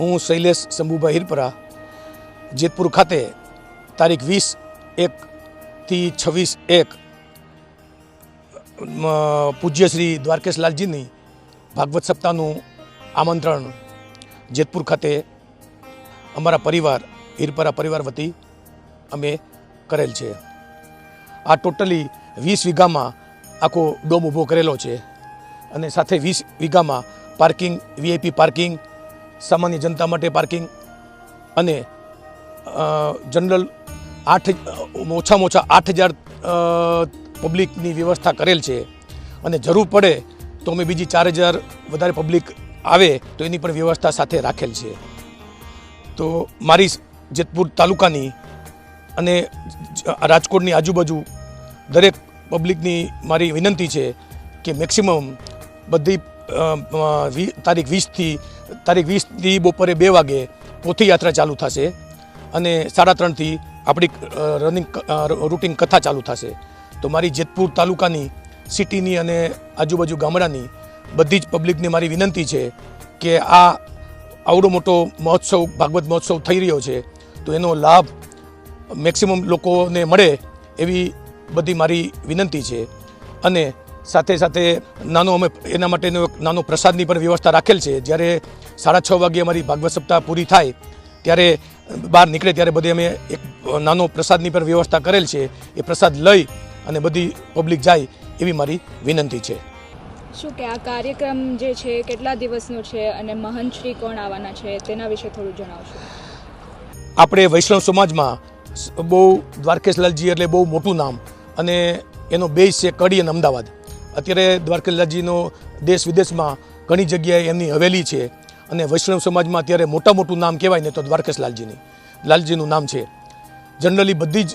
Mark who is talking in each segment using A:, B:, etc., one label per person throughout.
A: હું શૈલેષ શંભુભાઈ હિરપરા, જેતપુર ખાતે તારીખ વીસ એકથી છવ્વીસ એક પૂજ્ય શ્રી દ્વારકેશ લાલજીની ભાગવત સપ્તાહનું આમંત્રણ જેતપુર ખાતે અમારા પરિવાર, હિરપરા પરિવાર વતી અમે કરેલ છે. આ ટોટલી વીસ વીઘામાં આખો ડોમ ઊભો કરેલો છે અને સાથે વીસ વીઘામાં પાર્કિંગ, વીઆઈપી પાર્કિંગ સામાન્ય જનતા માટે પાર્કિંગ અને જનરલ આઠ ઓછામાં ઓછા આઠ હજાર પબ્લિકની વ્યવસ્થા કરેલ છે. અને જરૂર પડે તો અમે બીજી ચાર હજાર વધારે પબ્લિક આવે તો એની પણ વ્યવસ્થા સાથે રાખેલ છે. તો મારી જેતપુર તાલુકાની અને રાજકોટની આજુબાજુ દરેક પબ્લિકની મારી વિનંતી છે કે મેક્સિમમ બધી તારીખ વીસથી તારીખ વીસથી બપોરે બે વાગે પોથીયાત્રા ચાલુ થશે અને સાડા ત્રણથી આપણી રનિંગ રૂટિન કથા ચાલુ થશે. તો મારી જેતપુર તાલુકાની સિટીની અને આજુબાજુ ગામડાની બધી જ પબ્લિકને મારી વિનંતી છે કે આ આવડો મોટો મહોત્સવ, ભાગવત મહોત્સવ થઈ રહ્યો છે, તો એનો લાભ મેક્સિમમ લોકોને મળે એવી બધી મારી વિનંતી છે. અને સાથે સાથે નાનો અમે એના માટેનો એક નાનો પ્રસાદની પણ વ્યવસ્થા રાખેલ છે. જ્યારે સાડા છ વાગે અમારી ભાગવત સપ્તાહ પૂરી થાય ત્યારે બહાર નીકળે ત્યારે બધી અમે એક નાનો પ્રસાદની પણ વ્યવસ્થા કરેલ છે. એ પ્રસાદ લઈ અને બધી પબ્લિક જાય એવી મારી વિનંતી છે.
B: શું કે આ કાર્યક્રમ જે છે કેટલા દિવસનો છે અને મહંત શ્રી કોણ આવવાના છે તેના વિશે થોડું જણાવશો?
A: આપણે વૈષ્ણવ સમાજમાં બહુ દ્વારકેશલાલજી એટલે બહુ મોટું નામ અને એનો બેઝ છે કડી અને અમદાવાદ. અત્યારે દ્વારકેશલાલજીનો દેશ વિદેશમાં ઘણી જગ્યાએ એમની હવેલી છે અને વૈષ્ણવ સમાજમાં અત્યારે મોટા મોટું નામ કહેવાય ને તો દ્વારકેશલાલજીની. લાલજીનું નામ છે. જનરલી બધી જ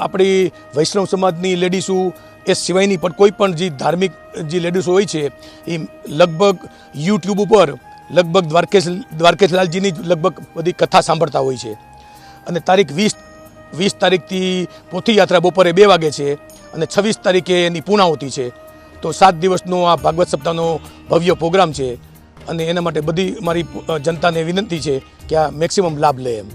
A: આપણી વૈષ્ણવ સમાજની લેડીસો એ સિવાયની પણ કોઈ પણ જે ધાર્મિક, જે લેડીસો હોય છે, એ લગભગ યુટ્યુબ ઉપર લગભગ દ્વારકેશ, દ્વારકેશલાલજીની લગભગ બધી કથા સાંભળતા હોય છે. અને તારીખ વીસ વીસ તારીખથી પોથી યાત્રા બપોરે બે વાગે છે અને છવ્વીસ તારીખે એની પૂર્ણાહુતિ છે. તો સાત દિવસનો આ ભાગવત સપ્તાહનો ભવ્ય પ્રોગ્રામ છે. અને એના માટે બધી મારી જનતાને વિનંતી છે કે આ મેક્સિમમ લાભ લે એમ.